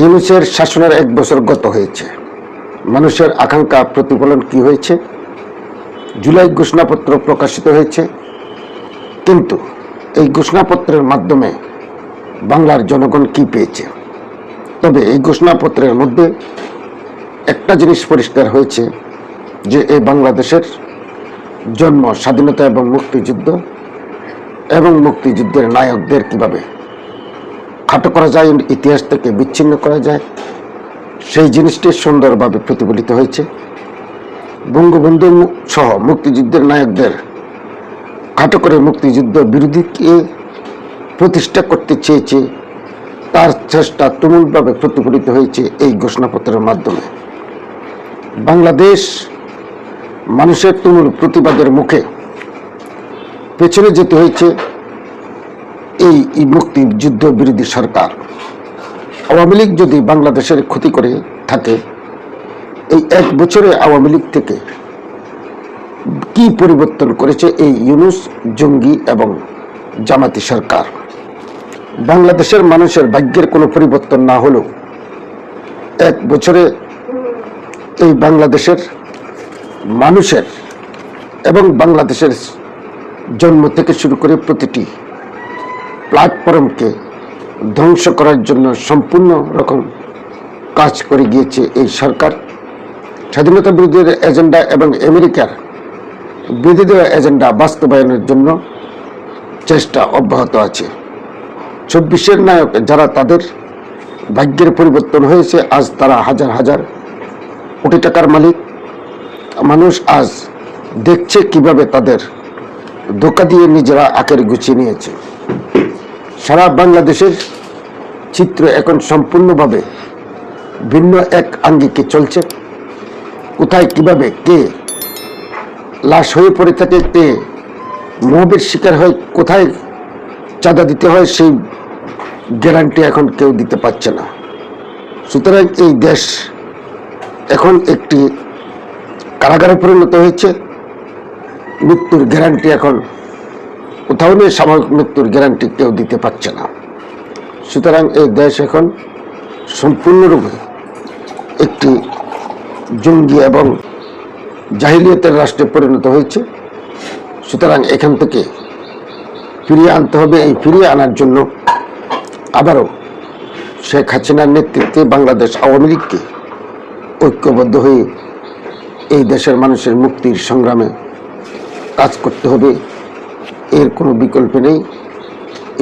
ইউনুসের শাসনের এক বছর গত হয়েছে। মানুষের আকাঙ্ক্ষা প্রতিফলন কি হয়েছে? জুলাই ঘোষণাপত্র প্রকাশিত হয়েছে। কিন্তু এই ঘোষণাপত্রের মাধ্যমে বাংলার জনগণ কি পেয়েছে? তবে এই ঘোষণাপত্রের মধ্যে একটা জিনিস পরিষ্কার হয়েছে যে এই বাংলাদেশের জন্ম, স্বাধীনতা এবং মুক্তিযুদ্ধ এবং মুক্তিযুদ্ধের নায়কদের কীভাবে খাটো করা যায়, ইতিহাস থেকে বিচ্ছিন্ন করা যায়। সেই জিনিসটি সুন্দরভাবে প্রতিফলিত হয়েছে। বঙ্গবন্ধু সহ মুক্তিযুদ্ধের নায়কদের খাটো করে মুক্তিযুদ্ধ বিরোধীকে প্রতিষ্ঠা করতে চেয়েছে, তার চেষ্টা তুমুলভাবে প্রতিফলিত হয়েছে এই ঘোষণাপত্রের মাধ্যমে। বাংলাদেশ মানুষের তুমুল প্রতিবাদের মুখে পেছনে যেতে হয়েছে এই এই মুক্তিযুদ্ধ বিরোধী সরকার। আওয়ামী লীগ যদি বাংলাদেশের ক্ষতি করে থাকে, এই এক বছরে আওয়ামী লীগ থেকে কি পরিবর্তন করেছে এই ইউনুস, জঙ্গি এবং জামাতি সরকার? বাংলাদেশের মানুষের ভাগ্যের কোনো পরিবর্তন না হলেও এক বছরে এই বাংলাদেশের মানুষের এবং বাংলাদেশের জন্ম থেকে শুরু করে প্রতিটি প্ল্যাটফর্মকে ধ্বংস করার জন্য সম্পূর্ণ রকম কাজ করে গিয়েছে এই সরকার। স্বাধীনতা বিরোধীর এজেন্ডা এবং আমেরিকার বিরোধী এজেন্ডা বাস্তবায়নের জন্য চেষ্টা অব্যাহত আছে। চব্বিশের নায়ক যারা তাদের ভাগ্যের পরিবর্তন হয়েছে, আজ তারা হাজার হাজার কোটি টাকার মালিক। মানুষ আজ দেখছে কীভাবে তাদের ধোকা দিয়ে নিজেরা আকের গুছিয়ে নিয়েছে। সারা বাংলাদেশের চিত্র এখন সম্পূর্ণভাবে ভিন্ন এক আঙ্গিকে চলছে। কোথায়, কীভাবে, কে লাশ হয়ে পড়ে থাকে, কে মহবের শিকার হয়, কোথায় চাঁদা দিতে হয়, সেই গ্যারান্টি এখন কেউ দিতে পারছে না। সুতরাং এই দেশ এখন একটি কারাগারে পরিণত হয়েছে। মৃত্যুর গ্যারান্টি এখন নেই সাময়িক মৃত্যুর গ্যারান্টি কেউ দিতে পারছে না। সুতরাং এই দেশ এখন সম্পূর্ণরূপে একটি জঙ্গি এবং জাহিলিয়তের রাষ্ট্রে পরিণত হয়েছে। সুতরাং এখান থেকে ফিরিয়ে আনতে হবে। এই ফিরিয়ে আনার জন্য আবারও শেখ হাসিনার নেতৃত্বে বাংলাদেশ আওয়ামী লীগকে ঐক্যবদ্ধ হয়ে এই দেশের মানুষের মুক্তির সংগ্রামে কাজ করতে হবে। এর কোনো বিকল্প নেই।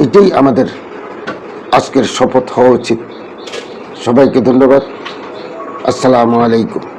এটাই আমাদের আজকের শপথ হওয়া উচিত। সবাইকে ধন্যবাদ। আসসালামু আলাইকুম।